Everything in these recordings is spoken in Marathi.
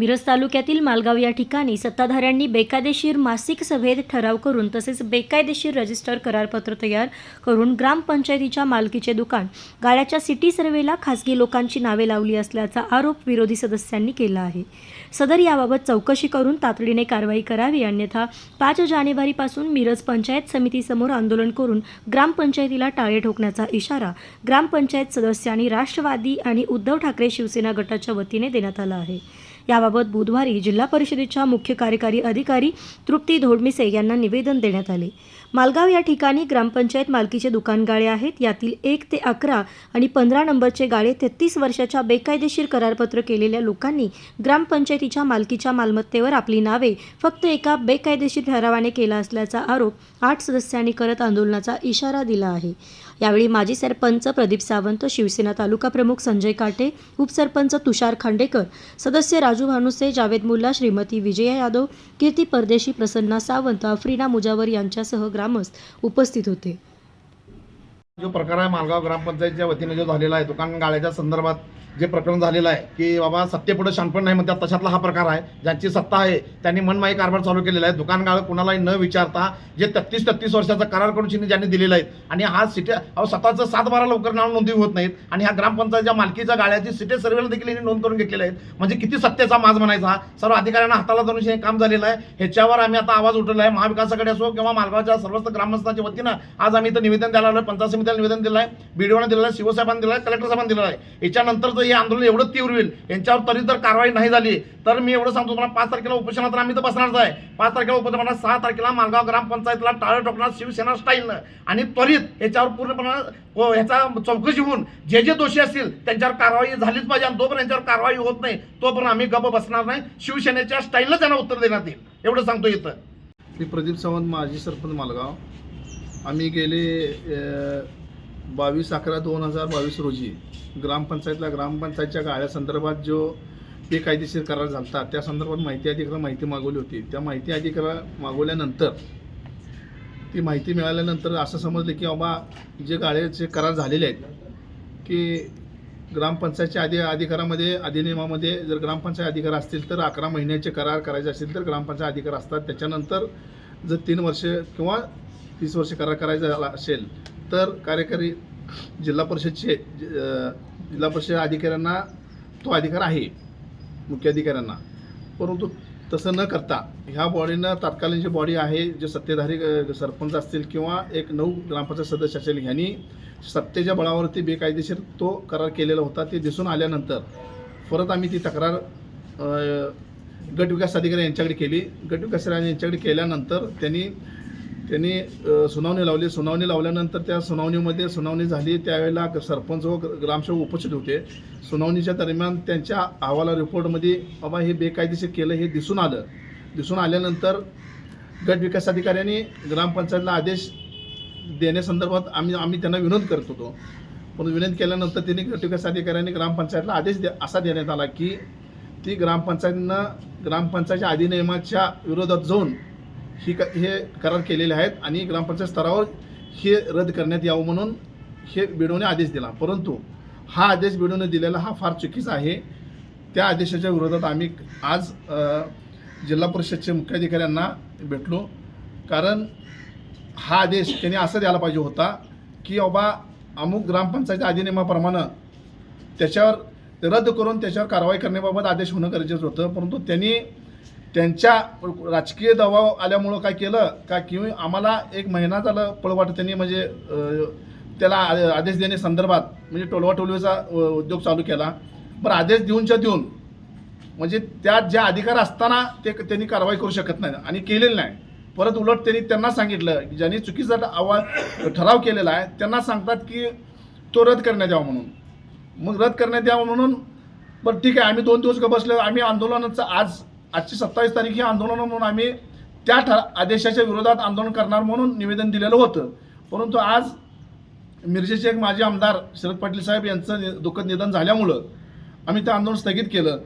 मिरज तालुक्यातील मालगाव या ठिकाणी सत्ताधाऱ्यांनी बेकायदेशीर मासिक सभेत ठराव करून तसेच बेकायदेशीर रजिस्टर करारपत्र तयार करून ग्रामपंचायतीच्या मालकीचे दुकान गाळ्याच्या सिटी सर्वेला खासगी लोकांची नावे लावली असल्याचा आरोप विरोधी सदस्यांनी केला आहे. सदर याबाबत चौकशी करून तातडीने कारवाई करावी अन्यथा पाच जानेवारीपासून मिरज पंचायत समितीसमोर आंदोलन करून ग्रामपंचायतीला टाळे ठोकण्याचा इशारा ग्रामपंचायत सदस्यांनी राष्ट्रवादी आणि उद्धव ठाकरे शिवसेना गटाच्या वतीने देण्यात आला आहे. याबाबत बुधवारी जिल्हा परिषदेच्या मुख्य कार्यकारी अधिकारी तृप्ती धोडमिसे यांना निवेदन देण्यात आले. मालगाव या ठिकाणी ग्रामपंचायत मालकीचे दुकान गाळे आहेत. यातील एक ते अकरा आणि पंधरा नंबरचे गाळे तेहतीस वर्षाच्या बेकायदेशीर करारपत्र केलेल्या लोकांनी ग्रामपंचायतीच्या मालकीच्या मालमत्तेवर आपली नावे फक्त एका बेकायदेशीर ठरावाने केला असल्याचा आरोप आठ सदस्यांनी करत आंदोलनाचा इशारा दिला आहे. यावेळी माजी सरपंच प्रदीप सावंत शिवसेना तालुका प्रमुख संजय काटे उपसरपंच तुषार खांडेकर सदस्य राजू भानुसे जावेद मुल्ला श्रीमती विजया यादव कीर्ती परदेशी प्रसन्ना सावंत आफ्रिना मुजावर यांच्यासह ग्रामस्थ उपस्थित होते. जो प्रकार आहे मालगाव ग्रामपंचायतच्या वतीने जो झालेला आहे दुकान गाळ्याच्या संदर्भात जे प्रकरण झालेलं आहे की बाबा सत्तेपुढे शानपण नाही म्हणतात तशातला हा प्रकार आहे ज्यांची सत्ता आहे त्यांनी मनमाई कारभार चालू केलेला आहे. दुकान कुणालाही न विचारता जे तत्तीस तत्तीस वर्षाचा करार करून चिन्ह ज्यांनी दिलेला आहे आणि हा सिटे अहो स्वतःचं सात बारा लवकर नाव नोंदणी होत नाहीत आणि ह्या ग्रामपंचायतच्या मालकीच्या गाळ्याची सिटे सर्वेला देखील यांनी नोंद करून घेतलेल्या आहेत. म्हणजे किती सत्तेचा माज म्हणायचा? सर्व अधिकाऱ्यांना हाताला धरून हे काम झालेलं आहे. ह्याच्यावर आम्ही आता आवाज उठवला आहे. महाविकासाकडे असो किंवा मालगावच्या सर्वस्त ग्रामस्थांच्या वतीनं आज आम्ही इथं निवेदन द्यायला आलो पंचायत समितीला निवेदन दिलं आहे बीडीओनं दिलं आहे शिवसाहेबांनी दिलं आहे कलेक्टर साहेबांनी दिलं आहे याच्यानंतर जर हे आंदोलन एवढं तीव्र होईल यांच्यावर तरी जर कारवाई नाही झाली तर मी एवढं सांगतो तुम्हाला पाच तारखेला उपोषणात आम्ही तर बसणारच आहे. पाच तारखेला उपोषणात सहा तारखेला मालगाव ग्रामपंचायतीला टाळं टोकणार शिवसेना स्टाईलनं आणि त्वरित याच्यावर पूर्णपणे हो, ह्याचा चौकशी होऊन जे जे दोषी असतील त्यांच्यावर कारवाई झालीच पाहिजे आणि तोपर्यंत यांच्यावर कारवाई होत नाही तोपर्यंत आम्ही गप बसणार नाही. शिवसेनेच्या स्टाईलनं त्यांना उत्तर देण्यात येईल एवढं सांगतो इथं. मी प्रदीप सावंत माजी सरपंच मालगाव. आम्ही गेले बावीस अकरा दोन हजार बावीस रोजी ग्रामपंचायतला ग्रामपंचायतच्या गाळ्यासंदर्भात जो बेकायदेशीर करार झाला होता त्या संदर्भात माहिती अधिकारा माहिती मागवली होती. त्या माहिती अधिकारा मागवल्यानंतर ती माहिती मिळाल्यानंतर असं समजलं की बाबा जे गाळ्याचे करार झालेले आहेत की ग्रामपंचायतच्या आधी अधिकारामध्ये अधिनियमामध्ये जर ग्रामपंचायत अधिकार असतील तर अकरा महिन्याचे करार करायचे असतील तर ग्रामपंचायत अधिकार असतात. त्याच्यानंतर जर तीन वर्ष किंवा तीस वर्ष करार करायचा झाला असेल तर कार्यकारी जिल्हा परिषदचे जिल्हा परिषद अधिकाऱ्यांना तो अधिकार आहे मुख्य अधिकाऱ्यांना. परंतु तसं न करता ह्या बॉडीनं तात्कालीन जी बॉडी आहे जे सत्तेधारी सरपंच असतील किंवा एक नऊ ग्रामपंचायत सदस्य असेल ह्यांनी सत्तेच्या बळावरती बेकायदेशीर तो करार केलेला होता ते दिसून आल्यानंतर परत आम्ही ती तक्रार गटविकास गट विकास अधिकारी यांच्याकडे केली. गट विकास यांच्याकडे केल्यानंतर त्यांनी त्यांनी सुनावणी लावली. सुनावणी लावल्यानंतर त्या सुनावणीमध्ये सुनावणी झाली. त्यावेळेला सरपंच व ग्रामसेवक उपस्थित होते. सुनावणीच्या दरम्यान त्यांच्या अहवाला रिपोर्टमध्ये बाबा हे बेकायदेशीर केलं हे दिसून आलं. दिसून आल्यानंतर गट विकास अधिकाऱ्यांनी ग्रामपंचायतला आदेश देण्यासंदर्भात आम्ही आम्ही त्यांना विनोद करत होतो. पण विनंती केल्यानंतर त्यांनी गट विकास अधिकाऱ्यांनी ग्रामपंचायतला आदेश दे असा देण्यात आला की ती ग्रामपंचायतीनं ग्रामपंचायतच्या अधिनियमाच्या विरोधात जाऊन ही क हे करार केलेले आहेत आणि ग्रामपंचायत स्तरावर हे रद्द करण्यात यावं म्हणून हे बिडोने आदेश दिला. परंतु हा आदेश बिडोने दिलेला हा फार चुकीचा आहे. त्या आदेशाच्या विरोधात आम्ही आज जिल्हा परिषदचे मुख्याधिकाऱ्यांना भेटलो. कारण हा आदेश त्यांनी असं द्यायला पाहिजे होता की बाबा अमुक ग्रामपंचायत अधिनियमाप्रमाणे त्याच्यावर रद्द करून त्याच्यावर कारवाई करण्याबाबत आदेश होणं गरजेचं होतं. परंतु त्यांनी त्यांच्या राजकीय दबाव आल्यामुळं काय केलं? का की आम्हाला एक महिना झालं पळवाट त्यांनी म्हणजे त्याला आदेश देणे देण्यासंदर्भात म्हणजे टोलवा टोलवीचा उद्योग चालू केला. बरं आदेश देऊनच्या देऊन म्हणजे त्यात ज्या अधिकार असताना ते त्यांनी कारवाई करू शकत नाही आणि केलेलं नाही. परत उलट त्यांनी त्यांना सांगितलं की ज्यांनी चुकीचा आवाज ठराव केलेला आहे त्यांना सांगतात की तो रद्द करण्यात यावा म्हणून. मग रद्द करण्यात यावा म्हणून बरं ठीक आहे आम्ही दोन दिवस बसलो आम्ही आंदोलनाचं आज आजची सत्तावीस तारीख ही आंदोलन म्हणून आम्ही त्या ठ आदेशाच्या विरोधात आंदोलन करणार म्हणून निवेदन दिलेलं होतं. परंतु आज मिरजेचे एक माजी आमदार शरद पाटील साहेब यांचं नि- दुःखद निधन झाल्यामुळं आम्ही ते आंदोलन स्थगित केलं.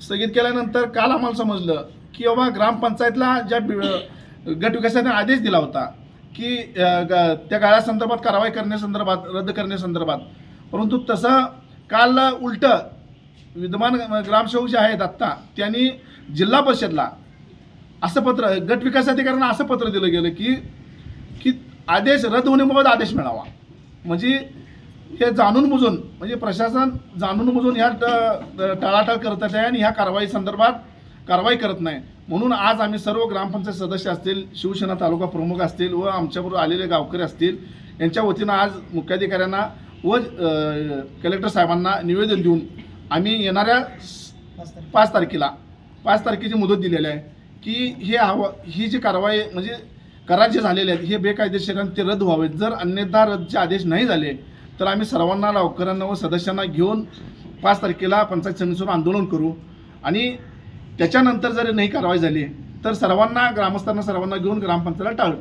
स्थगित केल्यानंतर काल आम्हाला समजलं की बाबा ग्रामपंचायतला ज्या बि- गट आदेश दिला होता की ग- त्या गाळ्यासंदर्भात कारवाई करण्यासंदर्भात रद्द करण्यासंदर्भात परंतु तसं काल उलटं विद्यमान ग्रामसेवक जे आहेत आत्ता त्यांनी जिल्हा परिषदला असं पत्र गट विकास अधिकाऱ्यांना असं पत्र दिलं गेलं की की आदेश रद्द होण्याबाबत आदेश मिळावा. म्हणजे हे जाणून बुजून म्हणजे प्रशासन जाणून बुजून ह्या टाळाटाळ करत आहे आणि ह्या कारवाई संदर्भात कारवाई करत नाही. म्हणून आज आम्ही सर्व ग्रामपंचायत सदस्य असतील शिवसेना तालुका प्रमुख असतील व आमच्याबरोबर आलेले गावकरी असतील यांच्या वतीनं आज मुख्याधिकाऱ्यांना व कलेक्टर साहेबांना निवेदन देऊन आम्ही येणाऱ्या पाच तारखेला. पाच तारखेची मुदत दिलेली आहे की हे हवं ही जी कारवाई म्हणजे करार जे झालेले आहेत हे बेकायदेशीर ते रद्द व्हावेत. जर अन्यथा रद्दचे आदेश नाही झाले तर आम्ही सर्वांना गावकऱ्यांना व सदस्यांना घेऊन पाच तारखेला पंचायत समितीसमोर आंदोलन करू. आणि त्याच्यानंतर जर नाही कारवाई झाली तर सर्वांना ग्रामस्थांना सर्वांना घेऊन ग्रामपंचायतला टाळ